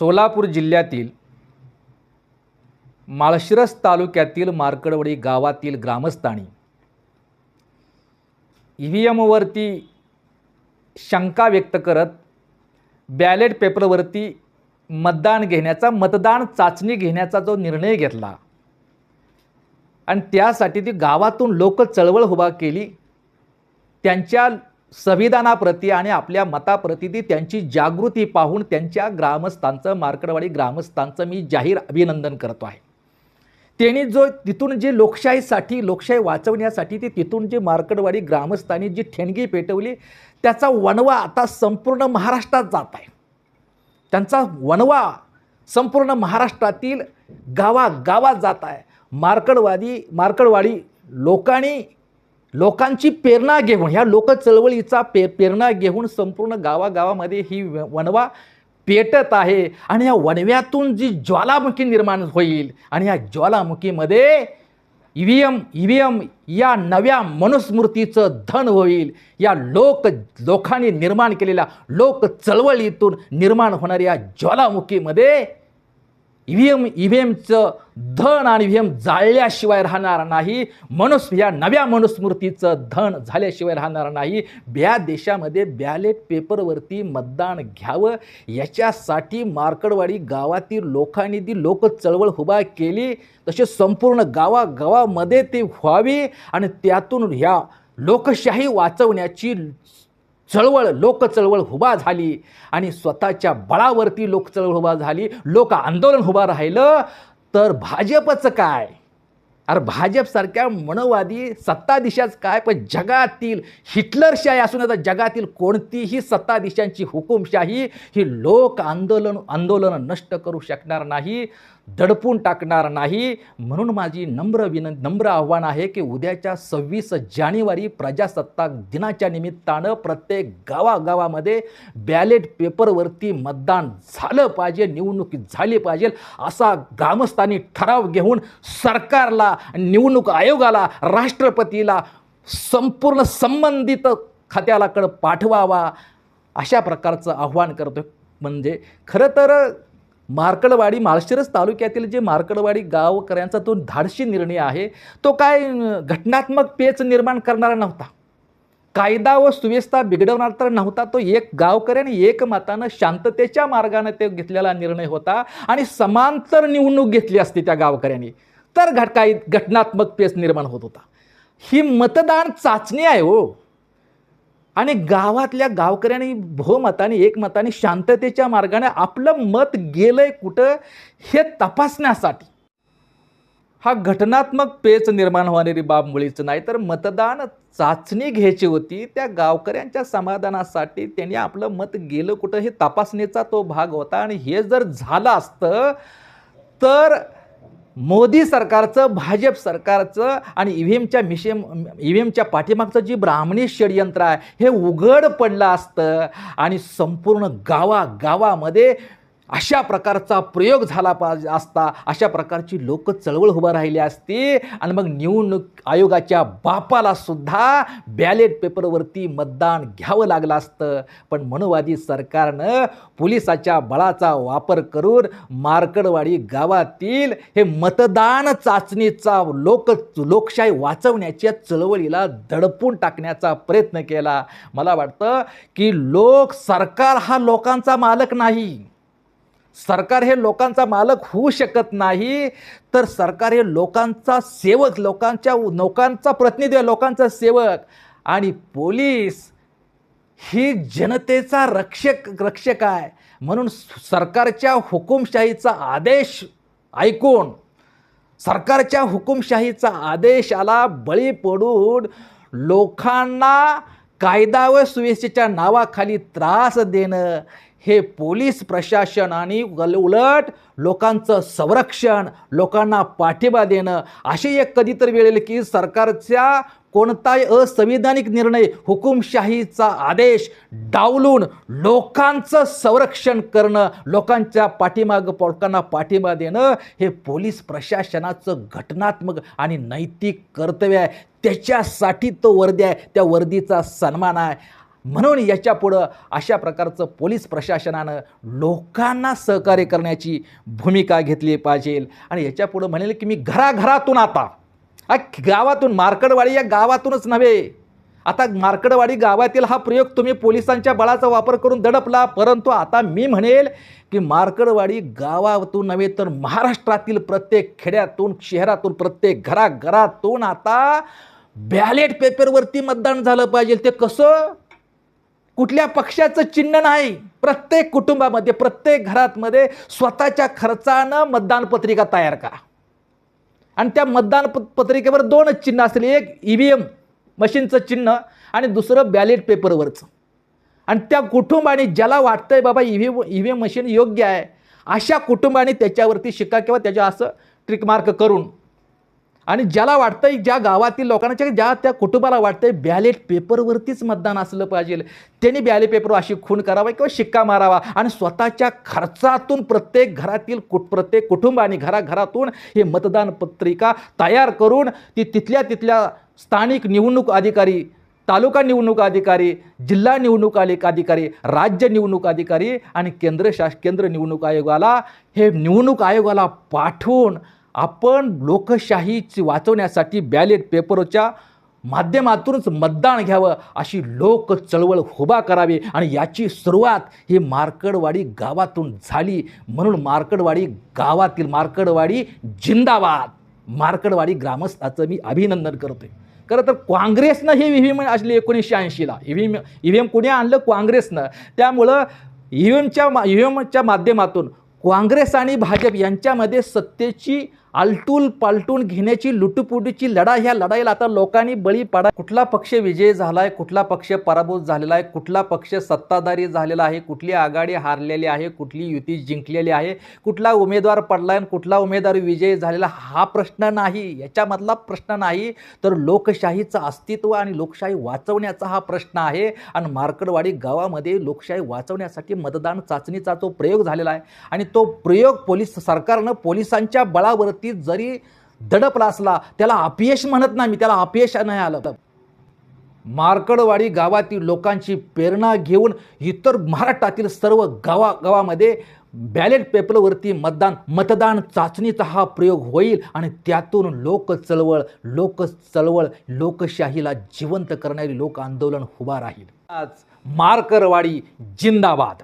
सोलापूर जिल्ह्यातील माळशिरस तालुक्यातील मार्कडवडी गावातील ग्रामस्थांनी ई व्ही एमवरती शंका व्यक्त करत बॅलेट पेपरवरती मतदान घेण्याचा मतदान चाचणी घेण्याचा जो निर्णय घेतला आणि त्यासाठी ती गावातून लोक चळवळ उभा केली त्यांच्या संविधानाप्रती आणि आपल्या मताप्रती ती त्यांची जागृती पाहून त्यांच्या ग्रामस्थांचं मार्कडवाडी ग्रामस्थांचं मी जाहीर अभिनंदन करतो आहे. त्यांनी जो तिथून जे लोकशाहीसाठी लोकशाही वाचवण्यासाठी ती तिथून जी मार्कडवाडी ग्रामस्थांनी जी ठेणगी पेटवली त्याचा वणवा आता संपूर्ण महाराष्ट्रात जात आहे. त्यांचा वणवा संपूर्ण महाराष्ट्रातील गावागावात जात आहे. मार्कडवादी मार्कडवाडी लोकांनी लोकांची प्रेरणा घेऊन ह्या लोक चळवळीचा पे प्रेरणा घेऊन संपूर्ण गावागावामध्ये ही वणवा पेटत आहे. आणि या वणव्यातून जी ज्वालामुखी निर्माण होईल आणि या ज्वालामुखीमध्ये E V M E V M या नव्या मनुस्मृतीचं धन होईल. या लोक लोकांनी निर्माण केलेल्या लोक चळवळीतून निर्माण होणाऱ्या ज्वालामुखीमध्ये E V M E V एमचं धन आणि ई व्ही एम जाळल्याशिवाय राहणार नाही. मनुस या नव्या मनुस्मृतीचं धन झाल्याशिवाय राहणार नाही. ब्या देशामध्ये बॅलेट पेपरवरती मतदान घ्यावं. याच्यासाठी मार्कडवाडी गावातील लोकांनी ती लोक चळवळ उभा केली. तसे संपूर्ण गावागावामध्ये ते व्हावी आणि त्यातून ह्या लोकशाही वाचवण्याची चळवळ लोकचळवळ उभा झाली आणि स्वतःच्या बळावरती लोकचळवळ उभा झाली लोक आंदोलन उभा राहिलं तर भाजपचं काय? अरे भाजपसारख्या मनोवादी सत्ताधीशाच काय? पण जगातील हिटलरशाही असून आता जगातील कोणतीही सत्ताधीशांची हुकुमशाही ही लोक आंदोलन आंदोलनं नष्ट करू शकणार नाही. दडपून टाकणार नाही. म्हणून माझी नम्र विन नम्र आव्हान आहे की उद्याच्या सव्वीस जानेवारी प्रजासत्ताक दिनाच्या निमित्तानं प्रत्येक गावागावामध्ये बॅलेट पेपरवरती मतदान झालं पाहिजे निवडणूक झाली पाहिजे असा ग्रामस्थांनी ठराव घेऊन सरकारला निवडणूक आयोगाला राष्ट्रपतीला संपूर्ण संबंधित खात्यालाकडं पाठवावा अशा प्रकारचं आव्हान करतो म्हणजे खरं तर मार्कडवाडी माळशिरस तालुक्यातील जे मार्कडवाडी गावकऱ्यांचा तो धाडशी निर्णय आहे तो काय घटनात्मक पेच निर्माण करणारा नव्हता. कायदा व सुव्यवस्था बिघडवणार तर नव्हता तो एक गावकऱ्याने एकमतानं शांततेच्या मार्गाने ते घेतलेला निर्णय होता आणि समांतर निवडणूक घेतली असती त्या गावकऱ्यांनी. तर घट काही घटनात्मक पेच निर्माण होत होता. ही मतदान चाचणी आहे हो. आणि गावातल्या गावकऱ्यांनी बहुमताने एकमताने शांततेच्या मार्गाने आपलं मत गेलंय कुठं हे तपासण्यासाठी. हा घटनात्मक पेच निर्माण होणारी बाब मुळीच नाही तर मतदान चाचणी घ्यायची होती त्या गावकऱ्यांच्या समाधानासाठी त्यांनी आपलं मत गेलं कुठं हे तपासणीचा तो भाग होता. आणि हे जर झालं असतं तर मोदी सरकारचं भाजप सरकारचं आणि ई व्ही एमच्या मिशेम ई व्ही एमच्या पाठीमागचं जी ब्राह्मणी षडयंत्र आहे हे उघड पडलं असतं आणि संपूर्ण गावागावामध्ये अशा प्रकारचा प्रयोग झाला पाहिजे असता अशा प्रकारची लोक चळवळ उभं राहिली असती आणि मग निवडणूक आयोगाच्या बापाला सुद्धा बॅलेट पेपरवरती मतदान घ्यावं लागलं असतं. पण मनोवादी सरकारनं पोलिसाच्या बळाचा वापर करून मार्कडवाडी गावातील हे मतदान चाचणीचा लोक लोकशाही वाचवण्याच्या चळवळीला दडपून टाकण्याचा प्रयत्न केला. मला वाटतं की लोक सरकार हा लोकांचा मालक नाही. सरकार हे लोकांचा मालक होऊ शकत नाही तर सरकार हे लोकांचा सेवक लोकांच्या लोकांचा प्रतिनिधी लोकांचा सेवक. आणि पोलीस ही जनतेचा रक्षक रक्षक आहे. म्हणून सरकारच्या हुकुमशाहीचा आदेश ऐकून सरकारच्या हुकुमशाहीचा आदेशाला बळी पडून लोकांना कायदा व सुव्यवस्थेच्या नावाखाली त्रास देणं हे पोलीस प्रशासन आणि उल- उलट लोकांचं संरक्षण लोकांना पाठिंबा देणं अशी एक कधीतरी वेळ येईल की सरकारच्या कोणताही असंविधानिक निर्णय हुकुमशाहीचा आदेश डावलून लोकांचं संरक्षण करणं लोकांच्या पाठीमागं लोकांना पाठिंबा देणं हे पोलीस प्रशासनाचं घटनात्मक आणि नैतिक कर्तव्य आहे. त्याच्यासाठी तो वर्दी आहे. त्या वर्दीचा सन्मान आहे. म्हणून याच्या पुढं अशा प्रकारचं पोलीस प्रशासनानं लोकांना सहकार्य करण्याची भूमिका घेतली पाहिजे. आणि याच्या पुढं म्हणेल की मी घराघरातून आता गावातून मार्कडवाडी या गावातूनच नव्हे. आता मार्कडवाडी गावातील हा प्रयोग तुम्ही पोलिसांच्या बळाचा वापर करून दडपला परंतु आता मी म्हणेल की मार्कडवाडी गावातून नव्हे तर महाराष्ट्रातील प्रत्येक खेड्यातून शहरातून प्रत्येक घराघरातून आता बॅलेट पेपरवरती मतदान झालं पाहिजे. ते कसं? कुठल्या पक्षाचं चिन्ह नाही. प्रत्येक कुटुंबामध्ये प्रत्येक घरातमध्ये स्वतःच्या खर्चानं मतदान पत्रिका तयार करा. आणि त्या मतदान प पत्रिकेवर दोनच चिन्ह असतील. एक ई व्ही एम मशीनचं चिन्ह आणि दुसरं बॅलेट पेपरवरचं आणि त्या कुटुंबाने ज्याला वाटतंय बाबा E V E V M machine योग्य आहे अशा कुटुंबाने त्याच्यावरती शिक्का किंवा त्याच्या असं ट्रिकमार्क करून आणि ज्याला वाटतंय ज्या गावातील लोकांना ज्या त्या कुटुंबाला वाटतंय बॅलेट पेपरवरतीच मतदान असलं पाहिजे त्यांनी बॅलेट पेपरवर अशी खून करावा किंवा शिक्का मारावा. आणि स्वतःच्या खर्चातून प्रत्येक घरातील कुट प्रत्येक कुटुंब आणि घराघरातून हे मतदान पत्रिका तयार करून ती तिथल्या तिथल्या स्थानिक निवडणूक अधिकारी तालुका निवडणूक अधिकारी जिल्हा निवडणूक आले- अधिकारी राज्य निवडणूक अधिकारी आणि केंद्र शास केंद्र निवडणूक आयोगाला हे निवडणूक आयोगाला पाठवून आपण लोकशाहीची वाचवण्यासाठी बॅलेट पेपरच्या माध्यमातूनच मतदान घ्यावं अशी लोक चळवळ उभा करावी आणि याची सुरुवात ही मार्कडवाडी गावातून झाली. म्हणून मार्कडवाडी गावातील मार्कडवाडी जिंदाबाद. मार्कडवाडी ग्रामस्थाचं मी अभिनंदन करतोय. खरं तर काँग्रेसनं हे ई व्ही एम असले एकोणीसशे ऐंशीला. E V M E V M कोणी आणलं? काँग्रेसनं. त्यामुळं ई व्ही एमच्या मा ई व्ही एमच्या माध्यमातून काँग्रेस आणि भाजप यांच्यामध्ये सत्तेची आलटून पालटून घेण्याची लुटुपुटीची लढाई. ह्या लढाईला आता लोकांनी बळी पाडा. कुठला पक्ष विजय झाला आहे कुठला पक्ष पराभूत झालेला आहे कुठला पक्ष सत्ताधारी झालेला आहे कुठली आघाडी हारलेली आहे कुठली युती जिंकलेली आहे कुठला उमेदवार पडला आहे आणि कुठला उमेदवार विजय झालेला हा प्रश्न नाही. याच्यामधला प्रश्न नाही. तर लोकशाहीचं अस्तित्व आणि लोकशाही वाचवण्याचा हा प्रश्न आहे. आणि मार्कडवाडी गावामध्ये लोकशाही वाचवण्यासाठी मतदान चाचणीचा जो प्रयोग झालेला आहे आणि तो प्रयोग पोलीस सरकारनं पोलिसांच्या बळावरती जरी दडपला असला त्याला अपयश म्हणत नाही मी त्याला अपयश नाही आलं. मार्कडवाडी गावातील लोकांची प्रेरणा घेऊन इतर महाराष्ट्रातील सर्व गावा गावामध्ये बॅलेट पेपरवरती मतदान मतदान चाचणीचा हा प्रयोग होईल आणि त्यातून लोक चळवळ लोक चळवळ लोकशाहीला जिवंत करणारी लोक आंदोलन उभा राहील. आज मार्करवाडी जिंदाबाद.